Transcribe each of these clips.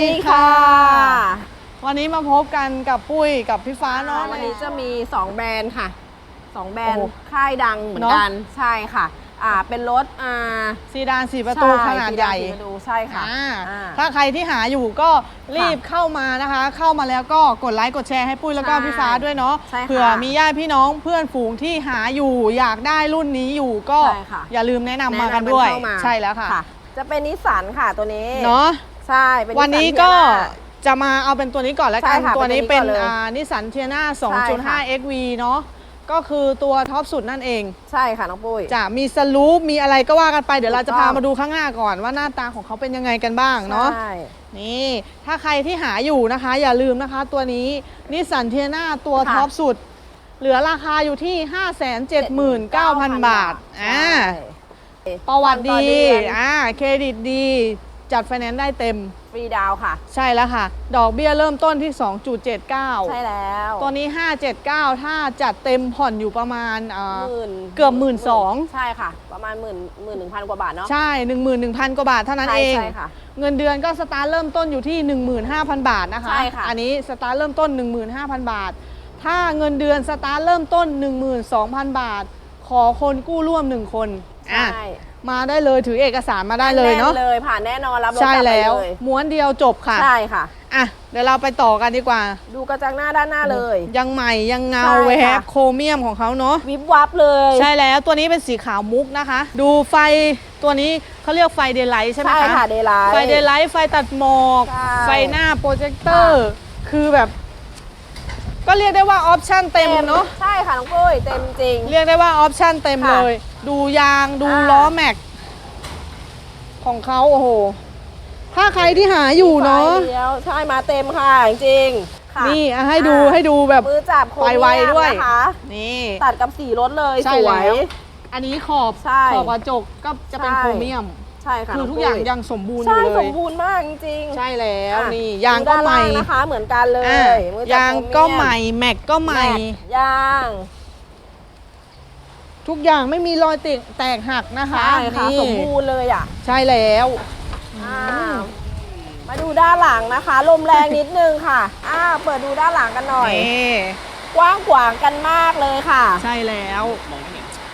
ดีค่ะ วันนี้มาพบกันกับปุ้ยกับพี่ฟ้าเนาะวันนี้จะมี 2 แบรนด์ค่ะ 2 แบรนโอ้ด์โหค่ายดังเหมือนเนอะกันใช่ค่ะอ่าเป็นรถอ่าซีดานสี่ประตูใช่ขนาดใหญ่ที่เรดูใช่ค่ะอ่าอ่าถ้าใครที่หาอยู่ก็รีบเข้ามานะคะ เข้ามาแล้วก็กดไลค์กดแชร์ให้ปุ้ยแล้วก็ใช่พี่ฟ้าด้วยเนาะใช่ค่ะเผื่อมีญาติพี่น้องเพื่อนฝูงที่หาอยู่อยากได้รุ่นนี้อยู่ก็ใช่ค่ะอย่าลืมแนะนำมาแะกันำด้วยเข้ามาใช่แล้วค่ะ จะเป็นนิสสันค่ะตัวนี้เนาะ ใช่เป็นวันนี้ Nissan ก็ Tiana จะมาเอาเป็นตัวนี้ก่อนแล้วกัน ใช่ค่ะตัวนี้เป็เป็นนตัวนี้ก่อนเลยอ่านิสสันเทียนาใช่ค่ะ 2.5 XV เนาะก็คือตัวท็อปสุดนั่นเอง ใช่ค่ะน้องปุ้ย จะมีสลูปมีอะไรก็ว่ากันไปเดี๋ยวเราจะถูกต้พาอง มาดูข้างหน้าก่อนว่าหน้าตาของเขาเป็นยังไงกันบ้างเนาะใช่ นี่ถ้าใครที่หาอยู่นะคะ อย่าลืมนะคะ ตัวนี้นิสสันเทียนาตัวค่ะท็อปสุด เหลือราคาอยู่ที่ 579,000 บาทอ่าใช่ประวัติผ่อนต่อดีเอนอ่าเครดิตดี จัดไฟแนนซ์ได้เต็ม ฟรีดาวน์ค่ะ ใช่แล้วค่ะ ดอกเบี้ยเริ่มต้นที่ 2.79 ใช่แล้วตัวนี้ 579 ถ้าจัดเต็มผ่อนอยู่ประมาณอ่าหมื่นเกือบ12,000ใช่ค่ะ ประมาณหมื่นหมื่นหนึ่งพันกว่าบาทเนาะใช่ 11,000 กว่าบาทเท่านั้นใช่เอง ใช่ค่ะ เงินเดือนก็สตาร์ทเริ่มต้นอยู่ที่ 15,000 บาทนะคะ ใช่ค่ะ อันนี้สตาร์ทเริ่มต้น 15,000 บาท ถ้าเงินเดือนสตาร์ทเริ่มต้น 12,000 บาท ขอคนกู้ร่วม 1 คน อะใช่มาได้เลยถือเอกสารมาได้เลยเนาะแเลยผ่านแน่นอนรับรถใช่กลับไปแล้ว เลยม้วนเดียวจบค่ะใช่ค่ะ อะเดี๋ยวเราไปต่อกันดีกว่า ดูกระจังหน้าด้านหน้าเลย ยังใหม่ยังเงาใช่แวค่ะบโครเมียมของเขาเนาะวิบวับเลยใช่แล้วตัวนี้เป็นสีขาวมุกนะคะ ดูไฟตัวนี้เขาเรียกไฟเดย์ไลท์ใช่ไหมใช่คะ ค่ะเดย์ไลท์ไฟเดย์ไลท์ไฟตัดหมอก ใช่ไฟหน้าโปรเจคเตอร์ คือแบบ ก็เรียกได้ว่าออปชั่นเต็มเนาะใช่ค่ะน้องปุ้ยเต็มจริง เรียกได้ว่าออปชั่นเต็มค่ะเลย ดูยางดูอ่า ล้อแม็ก ของเขาโอ้โห ถ้าใครที่หาอยู่เนาะ ไฟเลี้ยวใช่มาเต็มค่ะจริงๆค่ะนี่อะให้ดูอ่าให้ดูแบบ มือจับโครไฟเมีไวยมด้วย นะคะนี่ ตัดกับสีรถเลยใช่สวยแล้วอันนี้ขอบใช่ขอบกระจกก็จะเป็นใช่ โครเมียม ใช่ค่ะคือน้ทุกอย่างปุ้ยังสมบูรณ์อใช่ยู่เลสยมบูรณ์มากจริงๆใช่แล้วอะนี่ยางดูก็ด้นใหม่ล่งนะคะเหมือนกันเลอะยมือจับยางโครเมีก็ใหม่แม็กก็ใหม่ แม็กยางทุกอย่างไม่มีรอยติแตกหักนะคะใช่ค่ะนี่สมบูรณ์เลยอะใช่แล้วอ่ามาดูด้านหลังนะคะ ลมแรงนิดนึงค่ะอ่าเปิดดูด้านหลังกันหน่อย นี่กว้างขวางกันมากเลยค่ะ ใช่แล้ว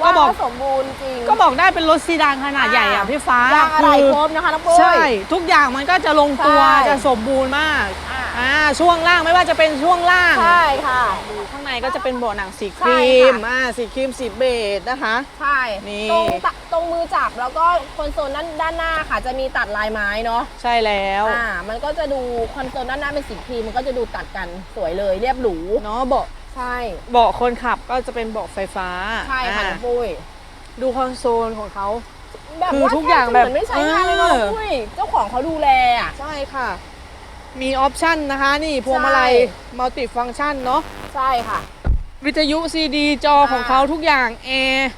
กว้างก็บอกและสมบูรณ์จริง ก็บอกได้เป็นรถซีดานขนาดใหญ่อะพี่ฟ้ายางอะไรคือครบนะคะน้องปุ้ย ใช่ ทุกอย่างมันก็จะลงตัวใช่ จะสมบูรณ์มากอ่าอ่าช่วงล่างไม่ว่าจะเป็นช่วงล่าง ใช่ค่ะดูข้างในก็จะเป็นเบาะหนังสีคใช่รีมค่ะ อ่าสีครีมสีเบจนะคะ ใช่นี่ ตรงตะตรงมือจับแล้วก็คอนโซลด้านด้านหน้าค่ะ จะมีตัดลายไม้เนาะใช่แล้วอ่ามันก็จะดูคอนโซลด้านหน้าเป็นสีครีมมันก็จะดูตัดกันสวยเลยเรียบหรู เนาะเบาะ ใช่เบาะคนขับก็จะเป็นเบาะไฟฟ้าใช่ค่ะอ่าน้องปุ้ยดูคอนโซลของเขา แบบคือว่าทุกอย่างทจะเหมือนแบบไม่ใช้งานเลยเนาะเออน้องปุ้ยเจ้าของเขาดูแลอะใช่ค่ะ มีออปชันนะคะ นี่พวงมาลัยใช่ มัลติฟัง c t ชันเนาะใช่ค่ะ วิทยุซีดีจออ่าของเขาทุกอย่างแอร์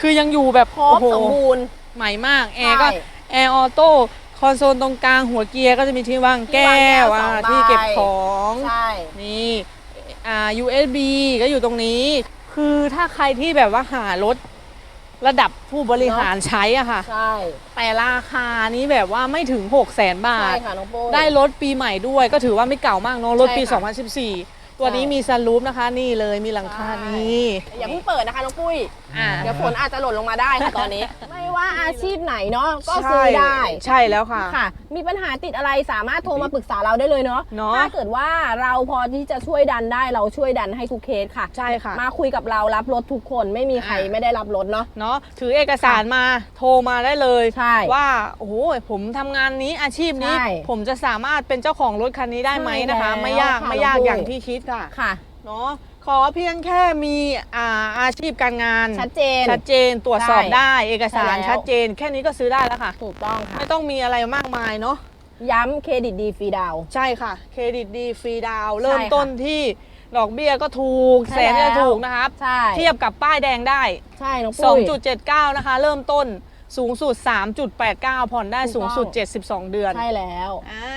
คือยังอยู่แบบครบโอ้โห สมบูรณ์ ใหม่มากแอร์ก็ใช่แอร์ออโต้คอนโซลตรงกลางหัวเกียร์ก็จะมีที่วางแก้วที่วางแก้วอ่าสองใบ ที่เก็บของ ใช่ นี่ อ่า USB ก็อยู่ตรงนี้ คือถ้าใครที่แบบว่าหารถระดับผู้บริหารใช้อะค่ะ ใช่ แต่ราคานี้แบบว่าไม่ถึง 6 0 0 0 0 0บาใช่ท ค่ะน้องปุ้ยได้รถปีใหม่ด้วยก็ถือว่าไม่เก่ามากเนอะรถปี ใช่ค่ะ2014 ตัวนี้มีซันรูฟนะคะ นี่เลยมีหลังคาใช่ นี้ อย่าเพิ่งเปิดนะคะน้องปุ้ย อ่าเดี๋ยวฝนอาจจะหล่นลงมาได้ค่ะตอนนี้ ไม่ว่าอาชีพไหนเนาะก็ซื้อได้ ใช่แล้วค่ะ ค่ะ มีปัญหาติดอะไรสามารถโทรมาปรึกษาเราได้เลยเนาะเนาะ ถ้าเกิดว่าเราพอที่จะช่วยดันได้เราช่วยดันให้ทุกเคสค่ะ ใช่ค่ะมาคุยกับเรารับรถทุกคนไม่มีใครอ่าไม่ได้รับรถเนาะเนาะถือเอกสารมาโทรมาได้เลยใช่ว่าโอ้โหผมทำงานนี้อาชีพนี้ใช่ผมจะสามารถเป็นเจ้าของรถคันนี้ได้ไหมใช่นะคะแล้วไม่ยากค่ะไม่ยากน้องปุ้ยอย่างที่คิดค่ะค่ะเนาะ ขอเพียงแค่มีอ่าอาชีพการงานชัดเจน ชัดเจนตรวจสอบใช่ได้ เอกสารใช่แล้ว ชัดเจน แค่นี้ก็ซื้อได้แล้วค่ะ ถูกต้องค่ะ ไม่ต้องมีอะไรมากมายเนาะย้ำเครดิตดีฟรีดาวน์ใช่ค่ะเครดิตดีฟรีดาวน์ใช่เริ่มค่ะต้นที่ดอกเบี้ยก็ถูกใช่แสนจะแล้ว ถูกนะครับ ใช่เทียบกับป้ายแดงได้ ใช่น้องปุ้ย 2.79 นะคะ เริ่มต้นสูงสุด 3.89 ผ่อนได้ถูสูกงต้องสุด 72 เดือนใช่แล้ว อ่า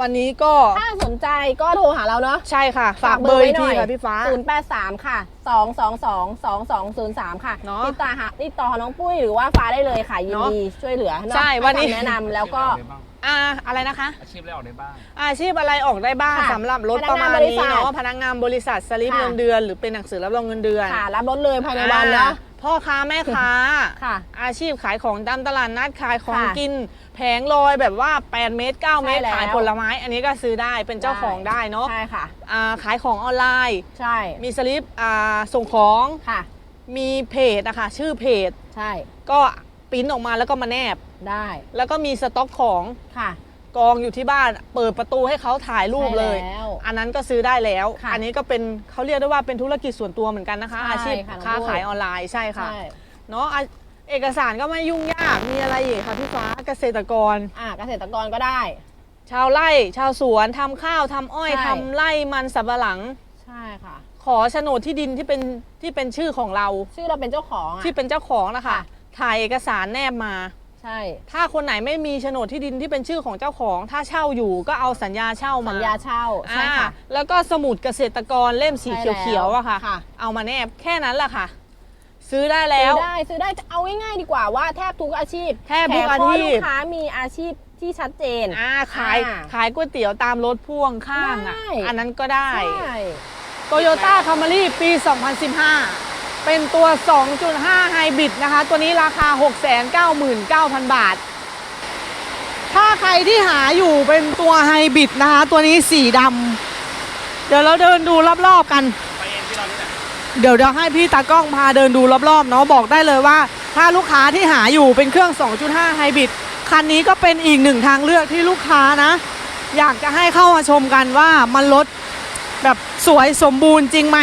วันนี้ก็ถ้าสนใจก็โทรหาเราเนาะใช่ค่ะ ฝากเบอร์อีกทีค่ะพี่ฟ้า 083 ค่ะ 222 2203 ค่ะเนอะติดต่อหาติดต่อน้องปุ้ยหรือว่าฟ้าได้เลยค่ะ ยินเนอะดีช่วยเหลือเนาะใช่ให้วันนี้คำแนะนำแล้วก็อ่าอะไรนะคะ อาชีพอะไรออกได้บ้าง อาชีพอะไรออกได้บ้างค่ะสำหรับรถพนัปกระงานมาณบรินี้ษัทเนาะพนักงานบริษัทสลิปค่ะเงินเดือน หรือเป็นหนังสือรับรองเงินเดือนค่ะรับรถเลยภายในวันนะอ่า พ่อค้าแม่ค้า ค่ะ อาชีพขายของตามตลาดนัดขายของค่ะกิน แผงลอยแบบว่า 8 เมตร 9 เมตร ใช่แล้ว ขายผลไม้ อันนี้ก็ซื้อได้เป็นเจ้าของได้เนาะใช่ค่ะ อ่าขายของออนไลน์ ใช่มีสลิปอ่าส่งของค่ะ มีเพจนะคะชื่อเพจ ใช่ก็ปริ้นออกมาแล้วก็มาแนบ ได้แล้วก็มีสต็อกของค่ะกองอยู่ที่บ้าน เปิดประตูให้เขาถ่ายรูปเลย ใช่แล้ว อันนั้นก็ซื้อได้แล้ว ค่ะอันนี้ก็เป็นเขาเรียกได้ว่าเป็นธุรกิจส่วนตัวเหมือนกันนะคะ ใช่อาชีพค่ะน้องค้าปุ้ยขายออนไลน์ใช่ค่ะใช่เนาะอะเอกสารก็ไม่ยุ่งยากมีอะไรอีกคะพี่ฟ้าเกษตรกร อ่าเกษตรกรก็ได้ ชาวไร่ ชาวสวนทำข้าวทำอ้อยใช่ ทำไร่มันสำปะหลัง ใช่ค่ะ ขอโฉนดที่ดินที่เป็นที่เป็นชื่อของเรา ชื่อเราเป็นเจ้าของอะ ที่เป็นเจ้าของนะคะค่ะ ถ่ายเอกสารแนบมา ใช่ ถ้าคนไหนไม่มีโฉนดที่ดินที่เป็นชื่อของเจ้าของ ถ้าเช่าอยู่ก็เอาสัญญาเช่ามาสัญญาเช่าใช่อ่าค่ะแล้วก็สมุดเกษตรกรเล่มสีใช่แล้วเขียวๆอะค่ะ ค่ะ เอามาแนบแค่นั้นแหละค่ะ ซื้อได้แล้วซื้อได้ซื้อได้เอาง่ายๆดีกว่าว่าแทบทุกอาชีพแทบทุกต่อาข้ชีพลูกค้ามีอาชีพที่ชัดเจน อ่าขายอ่าขายก๋วยเตี๋ยวตามรถพ่วงข้างอะได้ อันนั้นก็ได้ ใช่ โตโยต้าคัมรี่ปี 2015 เป็นตัว 2.5 ไฮบริดนะคะ ตัวนี้ราคา 699,000 บาท ถ้าใครที่หาอยู่เป็นตัวไฮบริดนะคะ ตัวนี้สีดำ เดี๋ยวเราเดินดูรอบๆกันเองที่เรานี่แหละเดี๋ยวเดี๋ยวให้พี่ตากล้องพาเดินดูรอบๆเนาะ บอกได้เลยว่า ถ้าลูกค้าที่หาอยู่เป็นเครื่อง 2.5 ไฮบริด คันนี้ก็เป็นอีกหนึ่งทางเลือกที่ลูกค้านะ อยากจะให้เข้ามาชมกันว่ามันรถแบบสวยสมบูรณ์จริงไหม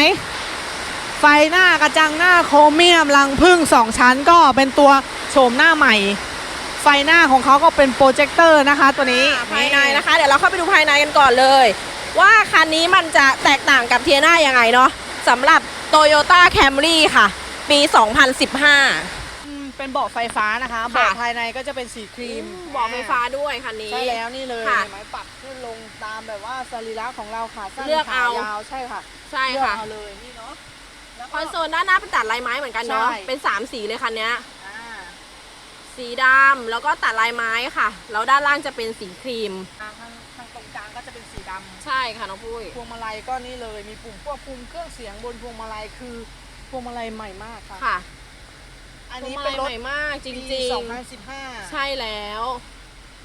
ไฟหน้ากระจังหน้าโครเมียมรังพึ่งสองชั้นก็เป็นตัวโฉมหน้าใหม่ ไฟหน้าของเขาก็เป็นโปรเจคเตอร์นะคะ ตัวนี้อ่าภายในนะคะ เดี๋ยวเราเข้าไปดูภายในกันก่อนเลย ว่าคันนี้มันจะแตกต่างกับเทียน่ายังไงเนาะสำหรับ Toyota Camry ค่ะ ปี 2015อืมเป็นเบาะไฟฟ้านะคะเบาะภายในก็จะเป็นสีครีมเบอกไฟฟ้าด้วยคันนี้ใช่แล้วนี่เลยค่ะเห็นไหมปรับขึ้นลงตามแบบว่าสรีระของเราค่ะสั้นเลือกขาเอายาวใช่ค่ะ ใช่เลือกค่ะเอาเลยนี่เนาะแล้ว คก็อนโซลด้านหน้าเป็นตัดลายไม้เหมือนกันเนาะ ใช่ เป็น 3 สีเลยคันเนี้ย อ่าสีดำแล้วก็ตัดลายไม้ค่ะ แล้วด้านล่างจะเป็นสีครีม ทางทางทางตรงกลางก็จะเป็นสีดใช่ค่ะน้องปุ้ยำพวงมาลัยก็นี่เลยมีปุ่มควบคุมเครื่องเสียงบนพวงมาลัยคือพวงมาลัยใหม่มากค่ะ ค่ะอันพวงนี้มาเป็ลันยรถใหม่มากจปีริง2015ๆใช่แล้ว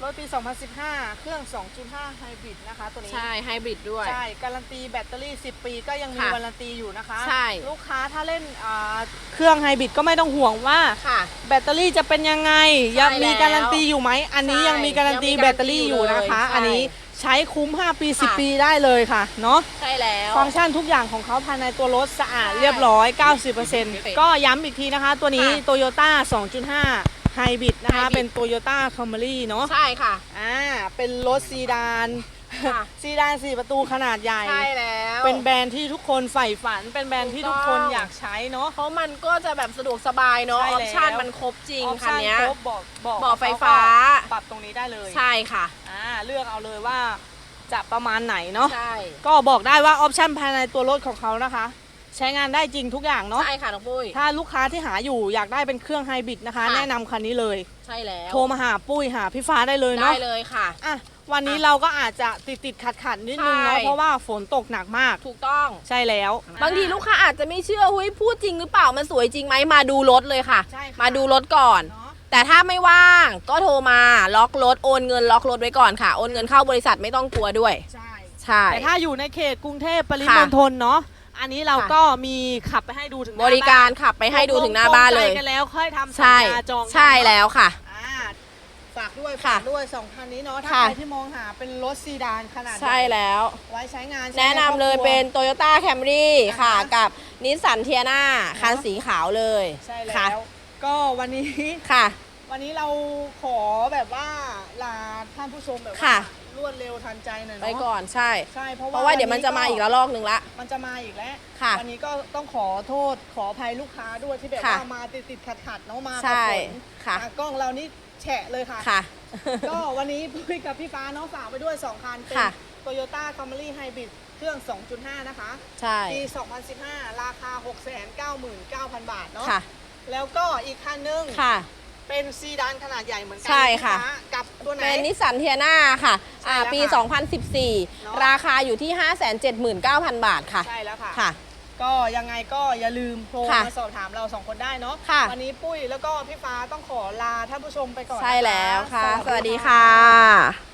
รถปี 2015 เครื่อง 2.5 ไฮบริดนะคะ ตัวนี้ ใช่ไฮบริดด้วย ใช่ การันตีแบตเตอรี่ 10 ปีก็ยังมีค่ะวารันตีอยู่นะคะ ใช่ ลูกค้าถ้าเล่นอ่าเครื่องไฮบริดก็ไม่ต้องห่วงว่า ค่ะ แบตเตอรี่จะเป็นยังไงยังมีการันตีอยู่ไหม อันนี้ใช่ยังมีการันตียังมีแบตเตอรี่อยู่นะคะใช่อันนี้ใช้คุ้ม 5 ปี ค่ะ 10 ปีได้เลยค่ะ เนาะ ใช่แล้ว ฟังก์ชันทุกอย่างของเขาภายในตัวรถสะอาดใช่เรียบร้อย 90%ก็ย้ำอีกทีนะคะ ตัวนี้ ค่ะ Toyota 2.5 ไฮบริดนะคะ Hybrid เป็น Toyota Camry เนาะใช่ค่ะ อ่าเป็นรถซีดานค่ะ ซีดาน4ประตูขนาดใหญ่ ใช่แล้ว เป็นแบรนด์ที่ทุกคนใฝ่ฝัน เป็นแบรนด์ที่ทุกคนถูกต้องอยากใช้เนาะ เพราะมันก็จะแบบสะดวกสบายเนาะใช่อแล้ว อปชั่นมันครบจริงออปคันชั่นเนี้ย ครบบอกบอกเบาะไฟฟ้า ปรับตรงนี้ได้เลยใช่ค่ะ อ่าเลือกเอาเลยว่าจะประมาณไหนเนาะ ใช่ ก็บอกได้ว่าออปชั่นภายในตัวรถของเขานะคะ ใช้งานได้จริงทุกอย่างเนาะ ใช่ค่ะน้องปุ้ย ถ้าลูกค้าที่หาอยู่อยากได้เป็นเครื่องไฮบริดนะคะ ค่ะ แนะนำคันนี้เลย ใช่แล้วโทรมาหาปุ้ยหาพี่ฟ้าได้เลยได้เนาะเลยค่ะ อะวันนี้อะเราก็อาจจะติดติดขัดขัดๆนิดนึงเนาะใช่ เพราะว่าฝนตกหนักมาก ถูกต้อง ใช่แล้ว บางทีลูกค้าอาจจะไม่เชื่อเฮ้ยพูดจริงหรือเปล่ามันสวยจริงไหมมาดูรถเลยค่ะ ใช่ค่ะ มาดูรถก่อน เนาะ แต่ถ้าไม่ว่างก็โทรมาล็อกรถโอนเงินล็อกรถไว้ก่อนค่ะโอนเงินเข้าบริษัทไม่ต้องกลัวด้วย ใช่ ใช่ แต่ถ้าอยู่ในเขตกรุงเทพปริค่ะมณฑลเนาะ อันนี้เราค่ะก็มีขับไปให้ดูถึงหน้บริการบ้นขับไปให้ดูถึงหน้าบ้านเลยตกงใจกันแล้วค่อยทำสัญใช่ญาจองกันใช่แล้วค่ะ อ่า ฝากด้วยค่ะฝากด้วยสองคันนี้เนาะถ้าค่ะ ใครที่มองหาเป็นรถซีดานขนาดใช่ญ่แล้ว ไว้ใช้งานใช้แนะนำเลยใครอบครัวเป็น Toyota Camry ค่ะอ่าฮะกับนิสสันเทียนาเนอะคันสีขาวเลยใช่ค่ะ แล้ว ก็วันนี้ ค่ะ วันนี้เราขอแบบว่าลาท่านผู้ชมแบบว่าค่ะ รวดเร็วทันใจหน่อยไปเนาะก่อนใช่ ใช่เพราะเพว่าราะว่าเดี๋ยวมันจะมาอีกระลอกหนึ่งละ มันจะมาอีกแล้วค่ะวันนี้ก็ต้องขอโทษขออภัยลูกค้าด้วยที่แบบค่ะว่ามาติดติดขัดขัดๆเนาะมากับใช่ฝนค่ะ อ่กล้องเรานี่แฉะเลยค่ะ ค่ะ ก็วันนี้พุ้ยกับพี่ฟ้าเน้องฝากไปด้วย 2 คัน เป็น ค่ะ Toyota Camry Hybrid เครื่อง 2.5 นะคะ ใช่ปี 2015 ราคา 699,000 บาทเนาะ ค่ะ แล้วก็อีกคันนึง ค่ะ เป็นซีดานขนาดใหญ่เหมือนกัใช่ค่ะ นกับตัวไหน เป็นนิสสันเทียนาค่ะอ่าใช่แล้วปีค่ะ2014 ราคาอยู่ที่ 579,000 บาทค่ะ ใช่แล้วค่ะ ค่ะ ก็ยังไงก็อย่าลืมโทรค่ะมาสอบถามเราสองคนได้เนาะค่ะ วันนี้ปุ้ยแล้วก็พี่ฟ้าต้องขอลาท่านผู้ชมไปก่อนใช่นะคะแล้วค่ะ สวัสดีะค่ะ